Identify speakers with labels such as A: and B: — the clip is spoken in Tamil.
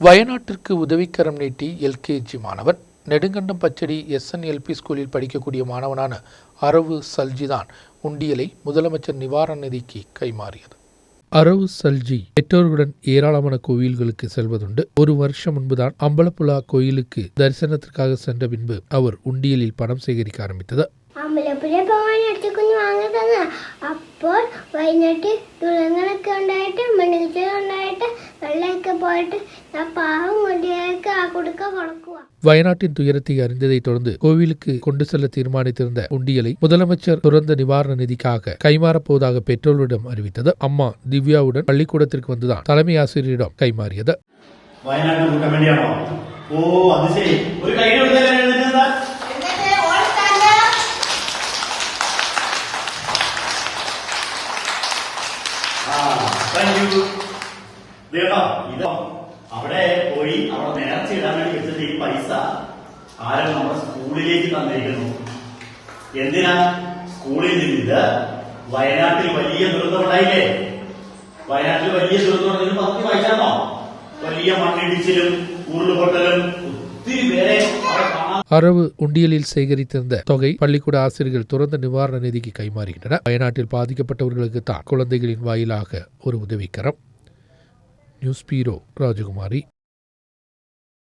A: வயநாட்டிற்கு உதவிக்கரம் நீட்டி எல்கேஜி மாணவன் நெடுங்கண்டம் பச்சடி எஸ்என்எல்பி ஸ்கூலில் படிக்கக்கூடிய மாணவனான அரவு சல்ஜிதான் உண்டியலை முதலமைச்சர் நிவாரண நிதிக்கு கைமாறியது அரவு சல்ஜி பெற்றோர்களுடன் ஏராளமான கோயில்களுக்கு செல்வதுண்டு ஒரு வருஷம் முன்புதான் அம்பலப்புழா கோயிலுக்கு தரிசனத்திற்காக சென்ற பின்பு அவர் உண்டியலில் பணம் சேகரிக்க ஆரம்பித்தது
B: അമ്പലപ്പുഴ പോകാൻ അച്ഛക്കുഞ്ഞ് വാങ്ങി തന്ന അപ്പോൾ വൈകിട്ട് തുളങ്ങളൊക്കെ ഉണ്ടായിട്ട് മണ്ണിച്ചത് ഉണ്ടായിട്ട് വെള്ളമൊക്കെ പോയിട്ട് ഞാൻ പാവം കൊണ്ടിയൊക്കെ ആ കൊടുക്ക കൊടുക്കുക
A: வயநாட்டின் துயரத்தை அறிந்ததைத் தொடர்ந்து கோவிலுக்கு கொண்டு செல்ல தீர்மானித்திருந்த உண்டியலை முதலமைச்சர் துறந்த நிவாரண நிதிக்காக கைமாறப் போவதாக பெற்றோர்களிடம் அறிவித்தது அம்மா திவ்யாவுடன் பள்ளிக்கூடத்திற்கு வந்துதான் தலைமை ஆசிரியரிடம் கைமாறியது
C: വയനാട്ടിൽ കൊടുക്കാൻ കേട്ടോ ഇതോ അവിടെ പോയി അവിടെ നേർച്ച ഇടാൻ വേണ്ടി വെച്ചിട്ട് ഈ പൈസ ആരും നമ്മുടെ സ്കൂളിലേക്ക് തന്നിരിക്കുന്നു എന്തിനാ സ്കൂളിൽ നിന്ന് വയനാട്ടിൽ വലിയ ദുരന്തമുണ്ടായില്ലേ വയനാട്ടിൽ വലിയ ദുരന്തമുണ്ടെങ്കിൽ പത്തി വായിച്ചാണോ വലിയ മണ്ണിടിച്ചിലും ഉരുളുപൊട്ടലും ഒത്തിരി പേരെ അവിടെ കാണാൻ
A: அரவு உண்டியலில் சேகரித்திருந்த தொகை பள்ளிக்கூட ஆசிரியர்கள் துறந்த நிவாரண நிதிக்கு கைமாறுகின்றன வயநாட்டில் பாதிக்கப்பட்டவர்களுக்கு தான் குழந்தைகளின் வாயிலாக ஒரு உதவிக்கரம் ന്യൂസ് പീരോ രാജകുമാരി.